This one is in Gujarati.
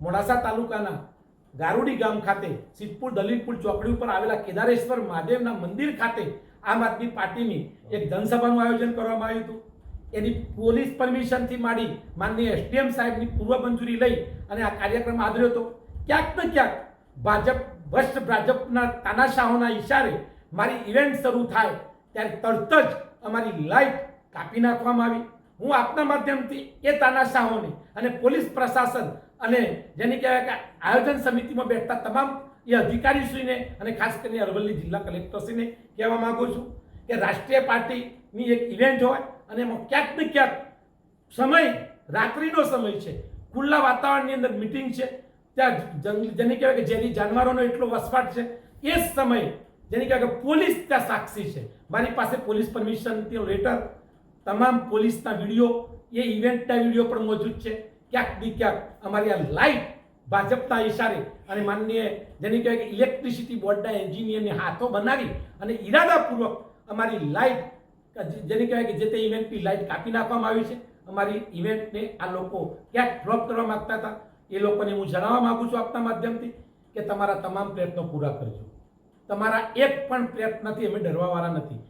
મોડાસા તાલુકાના ગારુડી ગામ ખાતે સિદ્ધપુર દલિતપુર ચોકડી ઉપર આવેલા કેદારેશ્વર મહાદેવના મંદિર ખાતે આમ આદમી પાર્ટીની એક જનસભાનું આયોજન કરવામાં આવ્યું હતું. એની પોલીસ પરમિશનથી માંડી માનનીય એસડીએમ સાહેબની પૂર્વ મંજૂરી લઈ અને આ કાર્યક્રમ આદર્યો હતો. ક્યાંક ને ક્યાંક ભાજપ ભ્રષ્ટ ભાજપના તાનાશાહોના ઈશારે મારી ઇવેન્ટ શરૂ થાય ત્યારે તરત જ અમારી લાઈટ કાપી નાખવામાં આવી. હું આપના માધ્યમથી એ તાનાશાહોને અને પોલીસ પ્રશાસન અને જેની કહેવાય કે આયોજન સમિતિમાં બેઠતા તમામ એ અધિકારીશ્રીને અને ખાસ કરીને અરવલ્લી જિલ્લા કલેક્ટરશ્રીને કહેવા માગું છું કે રાષ્ટ્રીય પાર્ટીની એક ઇવેન્ટ હોય અને એમાં ક્યાંક ને ક્યાંક સમય, રાત્રિનો સમય છે, ખુલ્લા વાતાવરણની અંદર મિટિંગ છે, ત્યાં જેને કહેવાય કે જેની જાનવરોનો એટલો વસવાટ છે, એ જ સમય જેને કહેવાય કે પોલીસ ત્યાં સાક્ષી છે. મારી પાસે પોલીસ પરમિશનથી લેટર તમામ પોલીસના વીડિયો, એ ઇવેન્ટના વીડિયો પણ મોજૂદ છે. ક્યાંક બી ક્યાંક અમારી આ લાઈટ ભાજપના ઇશારે અને માનનીય જેને કહેવાય કે ઇલેક્ટ્રિસિટી બોર્ડના એન્જિનિયરને હાથો બનાવી અને ઈરાદાપૂર્વક અમારી લાઈટ જેને કહેવાય કે જે તે ઇવેન્ટની લાઈટ કાપી નાખવામાં આવી છે. અમારી ઇવેન્ટને આ લોકો ક્યાંક ડ્રોપ કરવા માગતા હતા, એ લોકોને હું જણાવવા માગું છું આપના માધ્યમથી કે તમારા તમામ પ્રયત્નો પૂરા કરજો. તમારા એક પણ પ્રયત્નથી અમે ડરવાવાળા નથી.